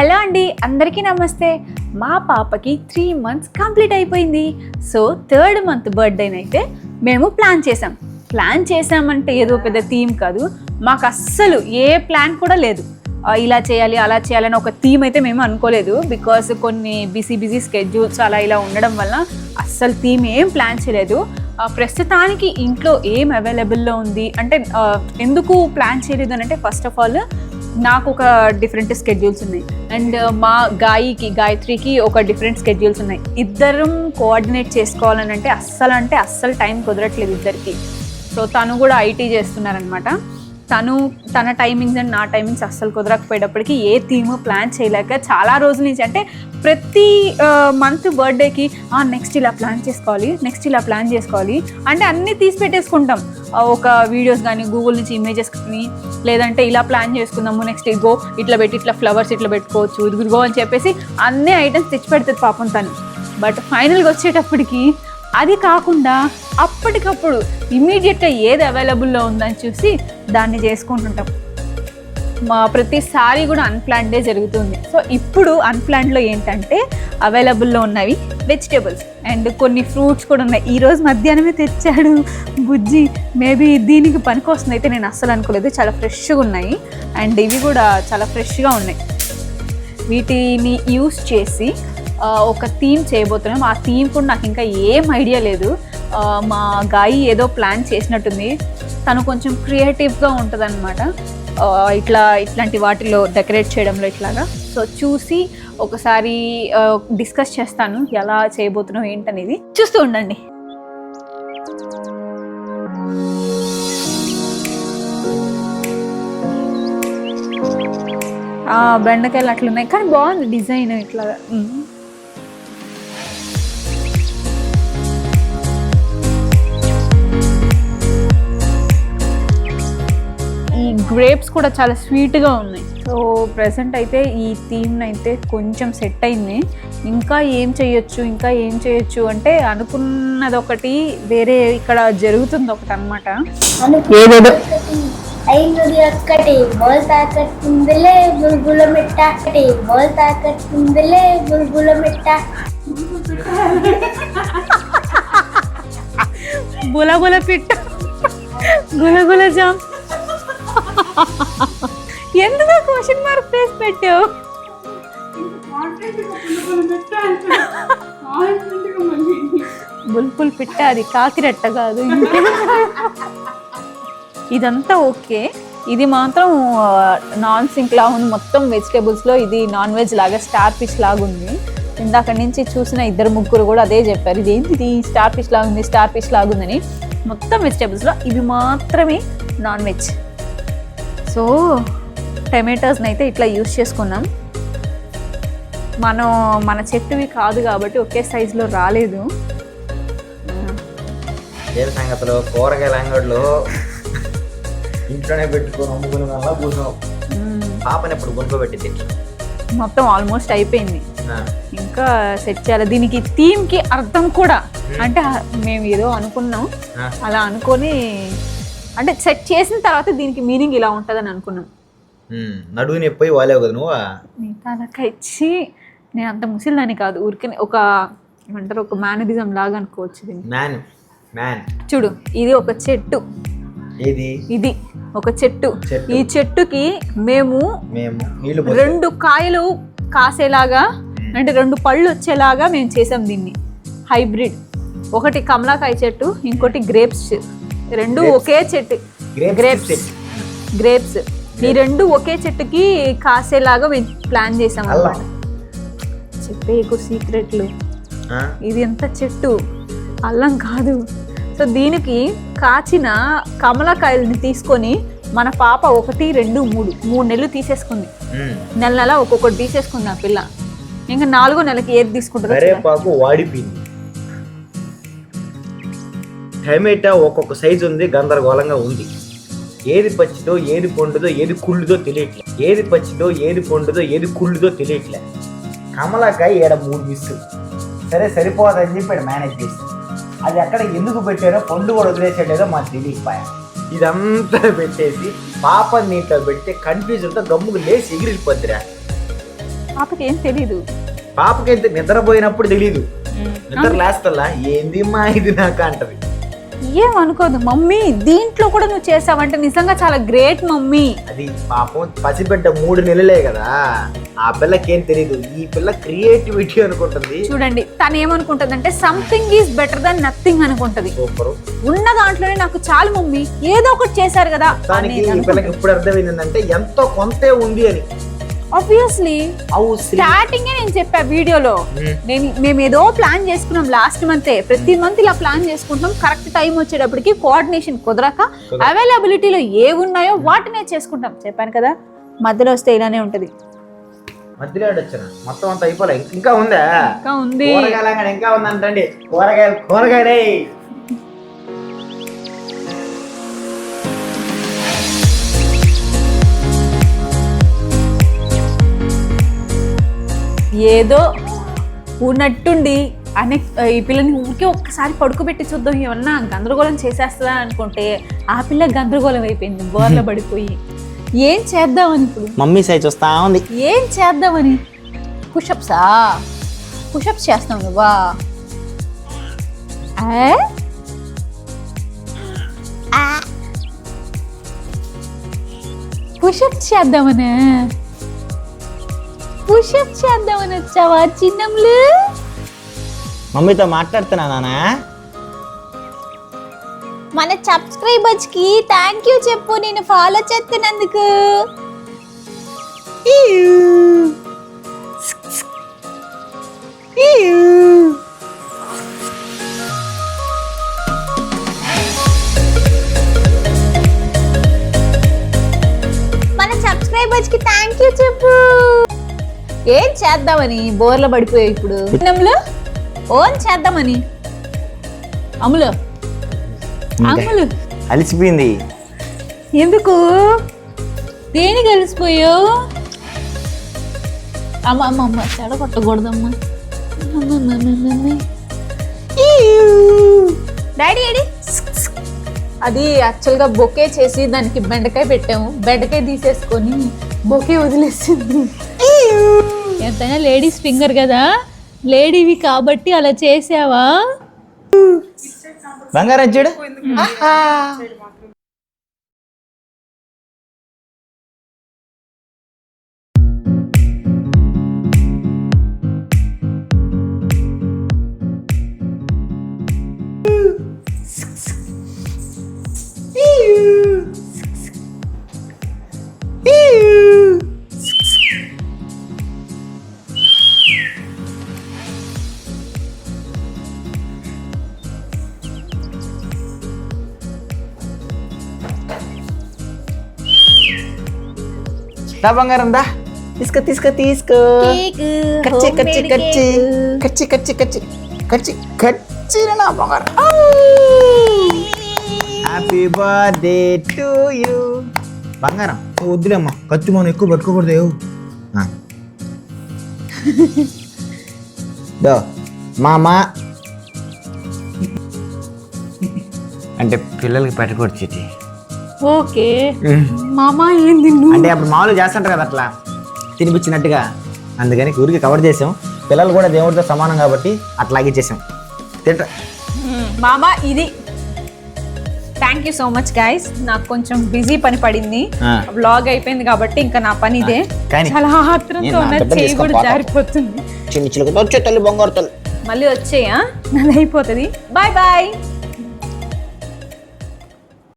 Hello అండి అందరికీ నమస్తే. మా పాపకి త్రీ మంత్స్ కంప్లీట్ అయిపోయింది. సో థర్డ్ మంత్ బర్త్డేనైతే మేము ప్లాన్ చేసాం ప్లాన్ చేసామంటే ఏదో పెద్ద థీమ్ కాదు. మాకు అస్సలు ఏ ప్లాన్ కూడా లేదు. ఇలా చేయాలి అలా చేయాలని ఒక థీమ్ అయితే మేము అనుకోలేదు. బికాస్ కొన్ని బిజీ బిజీ స్కెడ్యూల్స్ అలా ఇలా ఉండడం వల్ల అస్సలు థీమ్ ఏం ప్లాన్ చేయలేదు. ప్రస్తుతానికి ఇంట్లో ఏం అవైలబుల్లో ఉంది? అంటే ఎందుకు ప్లాన్ చేయలేదు అని అంటే ఫస్ట్ ఆఫ్ ఆల్ నాకు ఒక డిఫరెంట్ స్కెడ్యూల్స్ ఉన్నాయి అండ్ uh, మా గాయికి గాయత్రికి ఒక డిఫరెంట్ స్కెడ్యూల్స్ ఉన్నాయి. ఇద్దరం కోఆర్డినేట్ చేసుకోవాలని అంటే అస్సలు అంటే అస్సలు టైం కుదరట్లేదు ఇద్దరికి. సో తను కూడా ఐటీ చేస్తున్నారనమాట. తను తన టైమింగ్స్ అండ్ నా టైమింగ్స్ అస్సలు కుదరకపోయేటప్పటికి ఏ థీమ్ ప్లాన్ చేయలేక చాలా రోజుల నుంచి అంటే ప్రతి మంత్ బర్త్డేకి నెక్స్ట్ ఇలా ప్లాన్ చేసుకోవాలి నెక్స్ట్ ఇలా ప్లాన్ చేసుకోవాలి. అంటే అన్నీ తీసి పెట్టేసుకుంటాం ఒక వీడియోస్ కానీ గూగుల్ నుంచి ఇమేజెస్ కానీ లేదంటే ఇలా ప్లాన్ చేసుకుందాము నెక్స్ట్ ఇగో ఇట్లా పెట్టి ఇట్లా ఫ్లవర్స్ ఇట్లా పెట్టుకోవచ్చు ఇదిగో అని చెప్పేసి అన్ని ఐటమ్స్ తెచ్చి పెడుతుంది పాపం తను. బట్ ఫైనల్గా వచ్చేటప్పటికి అది కాకుండా అప్పటికప్పుడు ఇమీడియట్గా ఏది అవైలబుల్లో ఉందని చూసి దాన్ని చేసుకుంటుంటాం. మా ప్రతిసారి కూడా అన్ప్లాన్డే జరుగుతుంది. సో ఇప్పుడు అన్ప్లాన్లో ఏంటంటే అవైలబుల్లో ఉన్నవి వెజిటేబుల్స్ అండ్ కొన్ని ఫ్రూట్స్ కూడా ఉన్నాయి. ఈరోజు మధ్యాహ్నమే తెచ్చాడు బుజ్జి. మేబీ దీనికి పనికొస్తుంది అయితే నేను అస్సలు అనుకోలేదు. చాలా ఫ్రెష్గా ఉన్నాయి. అండ్ ఇవి కూడా చాలా ఫ్రెష్గా ఉన్నాయి. వీటిని యూస్ చేసి ఒక థీమ్ చేయబోతున్నాం. ఆ థీమ్ కూడా నాకు ఇంకా ఏం ఐడియా లేదు. మా గాయి ఏదో ప్లాన్ చేసినట్టుంది. తను కొంచెం క్రియేటివ్గా ఉంటుంది అనమాట ఇట్లా ఇట్లాంటి వాటిలో డెకరేట్ చేయడంలో ఇట్లాగా. సో చూసి ఒకసారి డిస్కస్ చేస్తాను ఎలా చేయబోతున్నాం ఏంటనేది. చూస్తూ ఉండండి. బెండకాయలు అట్లున్నాయి. కానీ బాగుంది డిజైన్ ఇట్లా ఈ గ్రేప్స్ కూడా చాలా స్వీట్గా ఉన్నాయి. సో ప్రెసెంట్ అయితే ఈ థీమ్ అయితే కొంచెం సెట్ అయింది. ఇంకా ఏం చేయొచ్చు ఇంకా ఏం చేయొచ్చు అంటే అనుకున్నది ఒకటి వేరే ఇక్కడ జరుగుతుంది ఒకటి అనమాట ఏదేదో. ఐనుడి ఒక్కటి బోల్ తాకట్టుందిలే బుల్బుల మిట్ట ఒకటి బోల్ తాకట్టుందిలే బుల్బుల మిట్ట. పిట్ట గులగుల జామ్. ఎందుకు క్వశ్చన్ మార్క్ ఫేస్ పెట్టావు? బుల్బుల్ పిట్ట అది కాకిరెట్ట కాదు. ఇదంతా ఓకే. ఇది మాత్రం నాన్ సింక్ లా ఉంది. మొత్తం వెజిటేబుల్స్లో ఇది నాన్ వెజ్ లాగా స్టార్ ఫిష్ లాగా ఉంది. ఇందాక నుంచి చూసిన ఇద్దరు ముగ్గురు కూడా అదే చెప్పారు. ఇది ఏంటిది? స్టార్ ఫిష్ లాగా ఉంది స్టార్ ఫిష్ లాగా ఉందని. మొత్తం వెజిటేబుల్స్లో ఇవి మాత్రమే నాన్ వెజ్. సో టమాటోస్ని అయితే ఇట్లా యూస్ చేసుకున్నాం. మనం మన చెట్టువి కాదు కాబట్టి ఒకే సైజులో రాలేదు. సంగతులు? కూరగాయల అంగడిలో ఇంట్లోనే పెట్టుకొని అమ్ముకునే వల్ల కూర్చున్నాం. మ్మ్. పాపని ఎప్పుడు కొనుక్కోబెట్టింది మొత్తం ఆల్మోస్ట్ అయిపోయింది. ఇంకా సెట్ చేయాలి. దీనికి థీమ్కి అర్థం కూడా. అంటే మేము ఏదో అనుకున్నాం. అలా అనుకొని అంటే సెట్ చేసిన తర్వాత దీనికి మీనింగ్ ఇలా ఉంటుందని అనుకున్నాం నడువు నొప్పి వాలేవు కదా నువ్వు? మిగతా దాకా ఇచ్చి నేను అంత ముసిల్దాని కాదు. ఊరికే ఒక ఏమంటారు ఒక మేనరిజం లాగా అనుకోవచ్చు దీన్ని. Man man. చూడు ఇది ఒక చెట్టు. ఏది? ఇది ఒక చెట్టు. చెట్టు. ఈ చెట్టుకి మేము మేము పోసి రెండు కాయలు కాసేలాగా అంటే రెండు పళ్ళు వచ్చేలాగా మేము చేసాం దీన్ని. హైబ్రిడ్. ఒకటి కమలాకాయ చెట్టు ఇంకోటి గ్రేప్స్ రెండు. ఒకే చెట్టు గ్రేప్స్. గ్రేప్స్ ఈ రెండు ఒకే చెట్టుకి కాసేలాగా ప్లాన్ చేసాం. అన్నమాట చెప్పే ఎక్కువ సీక్రెట్లు? ఇది ఎంత చెట్టు అల్లం కాదు సో దీనికి కాచిన కమలకాయలని తీసుకొని మన పాప ఒకటి రెండు మూడు మూడు నెలలు తీసేసుకుంది. నెల నెల ఒక్కొక్కటి తీసేసుకుంది ఆ పిల్ల ఇంకా నాలుగో నెలకి ఏది. కరేపాకు వాడిపోయింది టమాటా ఒక్కొక్క సైజు ఉంది గందరగోళంగా ఉంది. ఏది పచ్చిదో ఏది పండుదో ఏది కుళ్ళుదో తెలియట్లే. ఏది పచ్చిదో ఏది పండుదో ఏది కుళ్ళుదో తెలియట్లే. కమలాకాయ ఏడ మూడు మిస్ సరే సరిపోదని చెప్పి మేనేజ్ చేసి. అది అక్కడ ఎందుకు పెట్టారో పండు కూడా వదిలేసాడేదో మాకు తెలియకపోయా ఇదంతా పెట్టేసి పాప నీటిలో పెడితే కన్ఫ్యూజన్తో గమ్ముకు లేచి ఎగిరిపోద్దిరా. పాపకి ఏం తెలీదు పాపకైతే నిద్రపోయినప్పుడు తెలీదు. నిద్ర లేస్తల్లా ఏంది మా ఇది నాకు అంటది ఏమనుకోదు మమ్మీ దీంట్లో కూడా నువ్వు చేసావంటే నిజంగా చాలా గ్రేట్ మమ్మీ. అది పాపం పసిబిడ్డ మూడు నెలలే కదా. ఆ పిల్లకేం తెలీదు. ఈ పిల్ల క్రియేటివిటీ అనుకుంటుంది. చూడండి తను ఏమనుకుంటుందంటే something is better than nothing అనుకుంటది. Super. ఉన్న దాంట్లోనే నాకు చాలు మమ్మీ ఏదో ఒకటి చేశారు కదా దానికి ఈ పిల్లకి ఇప్పుడు అర్థమైంది ఏంటంటే ఎంతో కొంతే ఉంది అని. ఆబ్వియస్లీ స్టార్టింగ్ నేను చెప్పా వీడియోలో. మ్మ్. నేను మేము ఏదో ప్లాన్ చేసుకున్నాం లాస్ట్ మంతే ప్రతి మంత్ ఇలా ప్లాన్ చేసుకుంటాం కరెక్ట్ టైం వచ్చేటప్పటికి కోఆర్డినేషన్ కుదరక. అవైలబిలిటీలో ఏ ఉన్నాయో వాటినే చేసుకుంటాం. చెప్పాను కదా? మధ్యలో వస్తే ఇలానే ఉంటది. మధ్యలో వచ్చిన. మొత్తం అంతా అయిపోలే. ఇంకా ఉందా? ఇంకా ఉంది. కూరగాయలు కూరగాయలు కూరగాయలే. ఏదో ఉన్నట్టుండి అనే ఈ పిల్లని ఊరికే ఒక్కసారి పడుకోబెట్టి చూద్దాం ఏమన్నా గందరగోళం చేసేస్తుందా అనుకుంటే ఆ పిల్ల గందరగోళం అయిపోయింది బోర్ల పడిపోయి. ఏం చేద్దామని ఇప్పుడు? మమ్మీ సైజ్ వస్తా ఉంది. ఏం చేద్దామని? పుషప్సా? పుషప్స్ చేస్తాం నువ్వా. పుషప్స్ చేద్దామనే? పుషప్స్ చేద్దామని వచ్చావా చిన్నములు మమ్మీతో మాట్లాడుతున్నా నానా. మన సబ్స్క్రైబర్స్కి థ్యాంక్ యూ చెప్పు నేను ఫాలో చేస్తున్నందుకు. మన సబ్స్క్రైబర్స్కి థ్యాంక్ యూ చెప్పు. ఏం చేద్దామని బోర్ల పడిపోయావు ఇప్పుడు? అమ్ములు ఓన్ చేద్దామని. అమ్ములు అమ్ములు అలిసిపోయింది. ఎందుకు? దేని కలిసిపోయావు అమ్మ అమ్మ అమ్మ చెడ కొట్టకూడదమ్మా. అమ్మ, అమ్మ, అమ్మ, అమ్మ, అమ్మ. డాడీ ఏడి? అది యాక్చువల్గా బొకే చేసి దానికి బెండకాయ పెట్టాము. బెండకాయ తీసేసుకొని బొకే వదిలేసింది. ఎంతైనా లేడీస్ ఫింగర్ కదా? లేడీవి కాబట్టి అలా చేసావా? బంగారం చూడు. దా బంగారం దా తీసుకో తీసుకో తీసుకో కచ్చి కచ్చి కచ్చి కచ్చి కచ్చి కచ్చి కచ్చి కచ్చి నా బంగారం హ్యాపీ బర్త్డే టు యూ బంగారం వద్దులేమ్మా కత్తి మనం ఎక్కువ పట్టుకోకూడదు. దో మామా. అంటే పిల్లలకి పెట్టకూడదు చిటి ఓకే. మామ ఏంది అంటే అప్పుడు మామూలుగా చేస్తుంటారు కదా అట్లా. తినిపించినట్టుగా. అందుకని ఊరికి కవర్ చేసాం. పిల్లలు కూడా దేవుడితో సమానం కాబట్టి అట్లాగే చేసాం. తింట. మామ ఇది thank you so much guys నాకు కొంచెం బిజీ పని పడింది. బ్లాగ్ అయిపోయింది కాబట్టి ఇంకా నా పని ఇదే. చాలా ఆత్రంతో చేయి కూడా. జారిపోతుంది. చిన్న చిలుక వచ్చే తల్లి బొంగారు తల్లి మళ్ళీ వచ్చేయా? నాది అయిపోతుంది. Bye bye